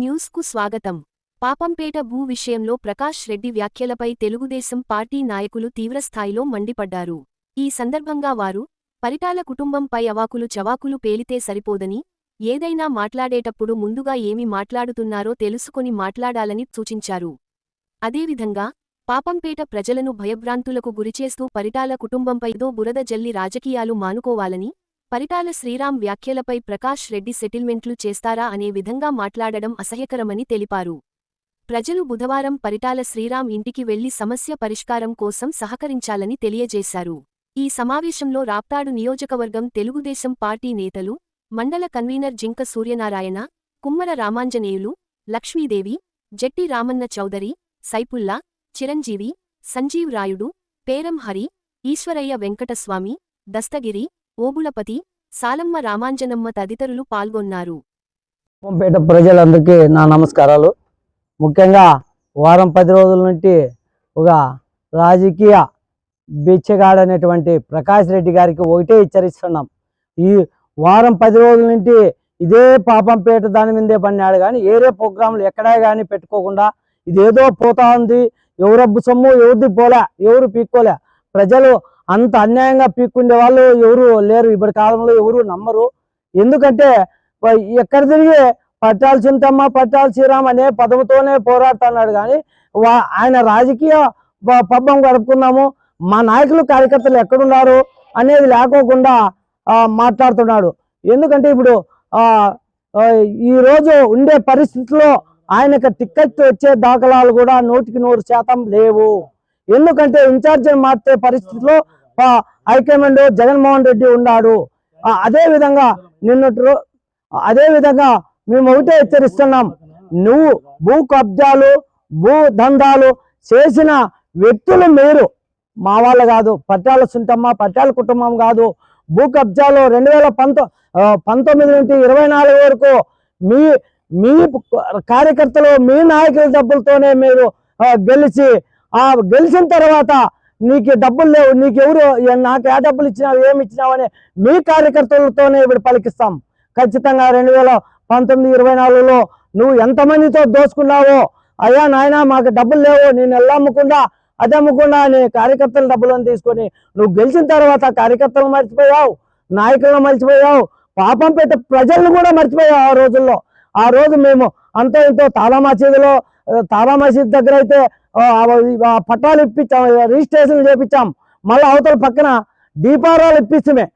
న్యూస్కు స్వాగతం. పాపంపేట భూ విషయంలో ప్రకాష్ రెడ్డి వ్యాఖ్యలపై తెలుగుదేశం పార్టీ నాయకులు తీవ్రస్థాయిలో మండిపడ్డారు. ఈ సందర్భంగా వారు పరిటాల కుటుంబంపై అవాకులు చవాకులు పేలితే సరిపోదని ఏదైనా మాట్లాడేటప్పుడు ముందుగా ఏమి మాట్లాడుతున్నారో తెలుసుకొని మాట్లాడాలని సూచించారు. అదేవిధంగా పాపంపేట ప్రజలను భయభ్రాంతులకు గురిచేస్తూ పరిటాల కుటుంబంపైదో బురద జల్లి రాజకీయాలు మానుకోవాలని పరిటాల శ్రీరామ్ వ్యాఖ్యలపై ప్రకాష్ రెడ్డి సెటిల్మెంట్లు చేస్తారా అనే విధంగా మాట్లాడడం అసహ్యకరమని తెలిపారు. ప్రజలు బుధవారం పరిటాల శ్రీరామ్ ఇంటికి వెళ్ళి సమస్య పరిష్కారం కోసం సహకరించాలని తెలియజేశారు. ఈ సమావేశంలో రాప్తాడు నియోజకవర్గం తెలుగుదేశం పార్టీ నేతలు మండల కన్వీనర్ జింక సూర్యనారాయణ కుమ్మర రామాంజనేయులు లక్ష్మీదేవి జట్టి రామన్న చౌదరి సైపుల్లా చిరంజీవి సంజీవ్ రాయుడు పేరం హరి ఈశ్వరయ్య వెంకటస్వామి దస్తగిరి ఓబుళపతి సాలమ్మ రామాంజనమ్మ తదితరులు పాల్గొన్నారు. పేట ప్రజలందరికీ నా నమస్కారాలు. ముఖ్యంగా వారం పది రోజుల నుండి ఒక రాజకీయ బిచ్చగాడనేటువంటి ప్రకాష్ రెడ్డి గారికి ఒకటే హెచ్చరిస్తున్నాం. ఈ వారం పది రోజుల నుండి ఇదే పాపంపేట దాని మీదే పడినాడు కానీ ఏరే ప్రోగ్రాంలు ఎక్కడా కానీ పెట్టుకోకుండా ఇదేదో పోతా ఉంది. ఎవరబ్బు సొమ్ము ఎవరిది పోలే ఎవరు పీక్కోలే. ప్రజలు అంత అన్యాయంగా పీక్కుండే వాళ్ళు ఎవరు లేరు. ఇప్పటి కాలంలో ఎవరు నమ్మరు. ఎందుకంటే ఎక్కడ తిరిగి పట్టాలు చింతమ్మ పట్టాల శ్రీరామ్ అనే పదముతోనే పోరాడుతున్నాడు కానీ వా ఆయన రాజకీయ ప- పబ్బం గడుపుకున్నాము. మా నాయకులు కార్యకర్తలు ఎక్కడున్నారు అనేది లేకోకుండా మాట్లాడుతున్నాడు. ఎందుకంటే ఇప్పుడు ఈరోజు ఈ రోజు ఉండే పరిస్థితిలో ఆయనకు టిక్కెట్ వచ్చే దాఖలాలు కూడా నూటికి నూరు శాతం లేవు. ఎందుకంటే ఇన్ఛార్జిని మార్చే పరిస్థితిలో హైకమాండ్ జగన్మోహన్ రెడ్డి ఉన్నాడు. అదే విధంగా నిన్నటి అదే విధంగా మేము ఒకటే హెచ్చరిస్తున్నాం. నువ్వు భూ కబ్జాలు భూ దందాలు చేసిన వ్యక్తులు మీరు. మా వాళ్ళు కాదు పట్టాల సుంటమ్మ పట్టాల కుటుంబం కాదు. భూ కబ్జాలు రెండు వేల పంతొ పంతొమ్మిది నుండి ఇరవై నాలుగు వరకు మీ మీ కార్యకర్తలు మీ నాయకుల డబ్బులతోనే మీరు గెలిచి ఆ గెలిచిన తర్వాత నీకు డబ్బులు లేవు నీకు ఎవరు నాకు ఏ డబ్బులు ఇచ్చినావు ఏమి ఇచ్చినావు అని మీ కార్యకర్తలతోనే ఇప్పుడు పలికిస్తాం. ఖచ్చితంగా రెండు వేల పంతొమ్మిది ఇరవై నాలుగులో నువ్వు ఎంతమందితో దోసుకున్నావో అయ్యా నాయనా మాకు డబ్బులు లేవు నేను ఎలా అమ్ముకుండా అమ్ముకుండా అని కార్యకర్తల డబ్బులను తీసుకొని నువ్వు గెలిచిన తర్వాత కార్యకర్తలు మర్చిపోయావు నాయకులను మర్చిపోయావు పాపం పెట్టే ప్రజలను కూడా మర్చిపోయావు ఆ రోజుల్లో. ఆ రోజు మేము అంతో ఇంతో తాలా మసీదులో ఆ, తాలా మసీద్ దగ్గర అయితే పట్టాలు ఇప్పించాం రిజిస్ట్రేషన్ చేపించాం. మళ్ళీ అవతల పక్కన దీపారాలు ఇప్పిస్తామే.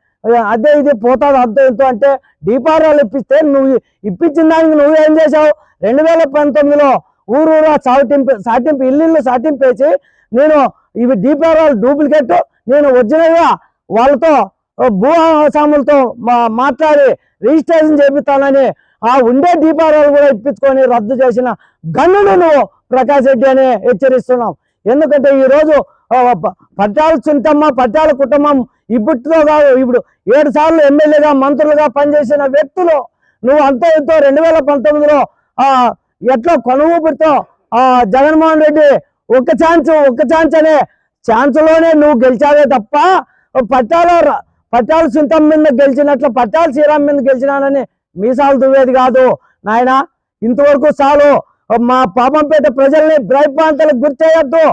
అదే ఇది పోతాది అంతో ఎంతో అంటే దీపారాలు ఇప్పిస్తే నువ్వు ఇప్పించిన దానికి నువ్వు ఏం చేసావు రెండు వేల పంతొమ్మిదిలో ఊరూరా సాటింపు సాటింపు ఇల్లు సాటింపేసి నేను ఇవి దీపారాలు డూప్లికేట్ నేను ఒరిజినల్గా వాళ్ళతో భూ స్వాములతో మా మాట్లాడి రిజిస్ట్రేషన్ చేపిస్తానని ఆ ఉండే దీపారాలు కూడా ఇప్పించుకొని రద్దు చేసిన గన్నును నువ్వు ప్రకాష్ రెడ్డి అని హెచ్చరిస్తున్నాం ఎందుకంటే ఈరోజు పట్టాల చింతమ్మ పట్టాల కుటుంబం ఇప్పటితో కాదు ఇప్పుడు ఏడు సార్లు ఎమ్మెల్యేగా మంత్రులుగా పనిచేసిన వ్యక్తులు నువ్వు అంతో ఎంతో రెండు వేల పంతొమ్మిదిలో ఆ ఎట్లా కొనుగోపుతో ఆ జగన్మోహన్ రెడ్డి ఒక్క ఛాన్స్ ఒక్క ఛాన్స్ అనే ఛాన్స్లోనే నువ్వు గెలిచావే తప్ప పట్టాల పట్టాల సుంతం మీద గెలిచినట్లు పట్టాల శ్రీరామ్ మీద గెలిచినానని మీసాలు దువ్వేది కాదు. నాయనా ఇంతవరకు చాలు. మా పాపంపేట ప్రజల్ని భయప్రాంతాలకు గుర్తేయద్దు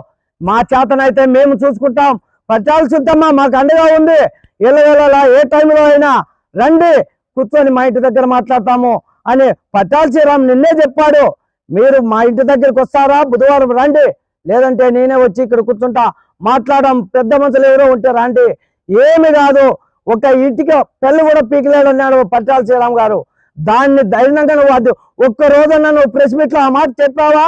మా చేతనైతే మేము చూసుకుంటాం. పట్టాల సుంతమ్మ మాకు అండగా ఉంది ఎల్లవేళలా ఏ టైంలో అయినా రండి కూర్చొని మా ఇంటి దగ్గర మాట్లాడతాము అని పట్టాల శ్రీరామ్ నిన్నే చెప్పాడు. మీరు మా ఇంటి దగ్గరికి వస్తారా? బుధవారం రండి. లేదంటే నేనే వచ్చి ఇక్కడ కూర్చుంటా. మాట్లాడడం పెద్ద మనుషులు ఎవరో ఉంటే రండి. ఏమి కాదు. ఒక ఇంటికి పెళ్ళి కూడా పీకలేడు అన్నాడు పట్టాల శ్రీరామ్ గారు. దాన్ని ధైర్యంగా నువ్వు అది ఒక్క రోజన్నా నువ్వు ప్రెస్ మీట్లో ఆ మాట చెప్పావా?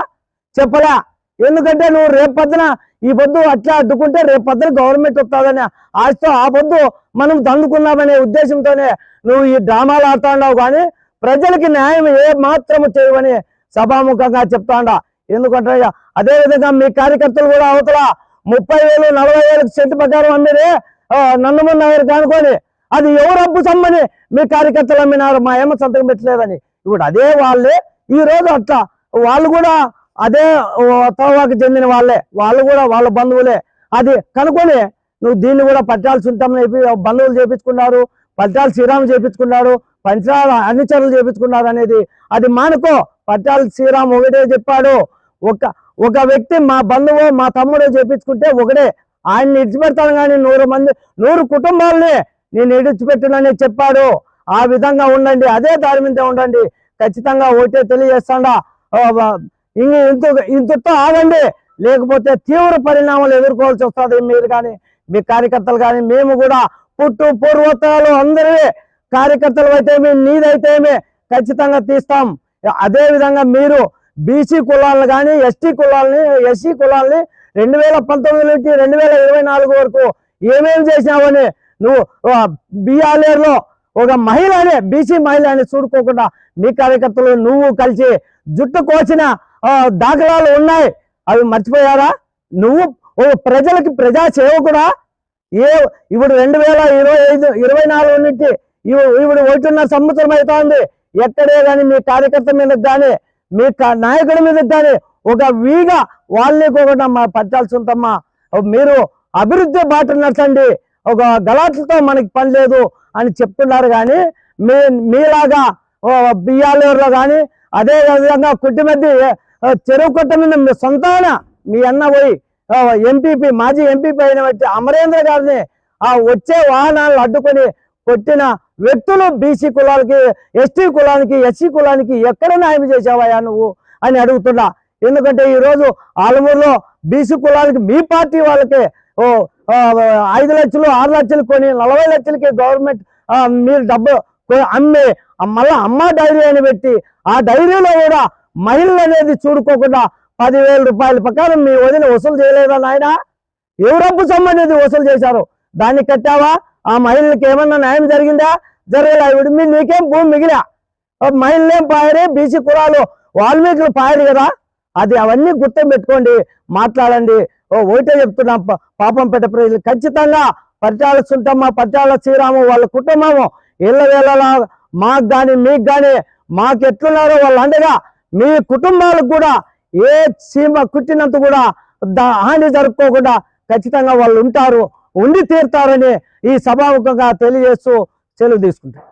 చెప్పలా? ఎందుకంటే నువ్వు రేపు పొద్దున ఈ పొద్దు అట్లా అడ్డుకుంటే రేపొద్దున గవర్నమెంట్ వస్తుందని ఆశతో ఆ పొద్దు మనం దందుకున్నామనే ఉద్దేశంతోనే నువ్వు ఈ డ్రామాలు ఆడుతున్నావు కానీ ప్రజలకి న్యాయం ఏ మాత్రము చేయవని సభాముఖంగా చెప్తాండా ఎందుకంటే అదే విధంగా మీ కార్యకర్తలు కూడా అవతల ముప్పై వేలు నలభై వేలకు సెంటు ప్రకారం అమ్మిరే నందమూరి నగర్ కానుకొని అది ఎవరు అప్పు సమ్మని మీ కార్యకర్తలు అమ్మినారు? మా ఏమ సంతకం పెట్టలేదని. ఇప్పుడు అదే వాళ్ళే ఈ రోజు అట్లా వాళ్ళు కూడా అదే తోవాకి చెందిన వాళ్ళే. వాళ్ళు కూడా వాళ్ళ బంధువులే. అది కనుకొని నువ్వు దీన్ని కూడా పట్టాల్సి ఉంటామని చెప్పి బంధువులు చేపించుకున్నారు పట్టాలు శ్రీరామ్ చేపించుకున్నారు పంచాల అన్ని చర్యలు చేపించుకున్నారు అనేది అది మానుకో. పట్టాలు శ్రీరామ్ ఒకటే చెప్పాడు. ఒక ఒక వ్యక్తి మా బంధువు మా తమ్ముడు చేపించుకుంటే ఒకటే. ఆయన్ని విడిచిపెడతాను కానీ నూరు మంది నూరు కుటుంబాలని నేను విడిచిపెట్టినని చెప్పాడు. ఆ విధంగా ఉండండి అదే దారి మీద ఉండండి. ఖచ్చితంగా ఓటే తెలియజేస్తాడా? ఇంక ఇంత ఇంతతో ఆగండి. లేకపోతే తీవ్ర పరిణామాలు ఎదుర్కోవాల్సి వస్తుంది మీరు కానీ మీ కార్యకర్తలు కానీ. మేము కూడా పుట్టు పూర్వోత్తరాలు అందరివి కార్యకర్తలు అయితేమి నీదైతేమి ఖచ్చితంగా తీస్తాం. అదే విధంగా మీరు బీసీ కులాలను కానీ ఎస్టీ కులాలని ఎస్సీ కులాలని రెండు వేల పంతొమ్మిది నుంచి రెండు వేల ఇరవై నాలుగు వరకు ఏమేమి చేసినావని నువ్వు బిఆర్ఏలో ఒక మహిళని బీసీ మహిళ అని చూడుకోకుండా మీ కార్యకర్తలు నువ్వు కలిసి జుట్టు కోసిన దాఖలాలు ఉన్నాయి. అవి మర్చిపోయారా? నువ్వు ఓ ప్రజలకి ప్రజా సేవకుడా? ఏ ఇప్పుడు రెండు వేల ఇరవై ఐదు ఇరవై నాలుగు నుంచి ఇవి- ఇప్పుడు ఒకటిన్నర సంవత్సరం అవుతోంది. ఎక్కడే కానీ మీ కార్యకర్త మీద కానీ మీ క- నాయకుడి మీద కానీ ఒక వీగా వాళ్ళని కూడా మా పట్టాల్సి ఉందమ్మా. మీరు అభివృద్ధి బాట నడచండి. ఒక గలాట్లతో మనకి పని లేదు అని చెప్తున్నారు కానీ మీ మీలాగా బియ్యాలూరులో కానీ అదే విధంగా కుట్టి మధ్య చెరువు కొట్ట మీద మీ సొంతాన మీ అన్న పోయి ఎంపీపీ మాజీ ఎంపీపీ అయిన వ్యక్తి అమరేంద్ర గారిని ఆ వచ్చే వాహనాలను అడ్డుకొని కొట్టిన వ్యక్తులు బీసీ కులాలకి ఎస్టీ కులానికి ఎస్సీ కులానికి ఎక్కడ న్యాయం చేసావయ్యా నువ్వు అని అడుగుతున్నా. ఎందుకంటే ఈరోజు ఆలమూరులో బీసీ కులానికి మీ పార్టీ వాళ్ళకి ఓ ఐదు లక్షలు ఆరు లక్షలు కొని నలభై లక్షలకి గవర్నమెంట్ మీరు డబ్బు అమ్మి మళ్ళీ అమ్మ డైరీ అని పెట్టి ఆ డైరీలో కూడా మహిళలు అనేది చూడుకోకుండా పదివేల రూపాయల ప్రకారం మీ వదిన వసూలు చేయలేదా నాయన? ఎవరప్పు సంబంధించి వసూలు చేశారు? దాన్ని కట్టావా? ఆ మహిళలకు ఏమన్నా న్యాయం జరిగిందా? జరగలే. ఇప్పుడు మీ నీకేం భూమి మిగిలా? మహిళలేం పాయరే? బీసీ కులాలు వాల్మీకులు పాయరు కదా? అది అవన్నీ గుర్తం పెట్టుకోండి. మాట్లాడండి. ఓ ఒకటే చెప్తున్నా. పాపం పెట్ట ప్రజలు. ఖచ్చితంగా పట్టాల సుంటమ్మ పట్టాల శ్రీరాము వాళ్ళ కుటుంబము. ఇళ్ళ వేళలా మాకు కానీ మీకు కానీ మాకు ఎట్లున్నారో వాళ్ళు అండగా మీ కుటుంబాలకు కూడా ఏ సీమ కుట్టినంత కూడా దా- హాని జరుపుకోకుండా ఖచ్చితంగా వాళ్ళు ఉంటారు. ఉండి తీరుతారని ఈ సభాముఖంగా తెలియజేస్తూ సెలవు తీసుకుంటారు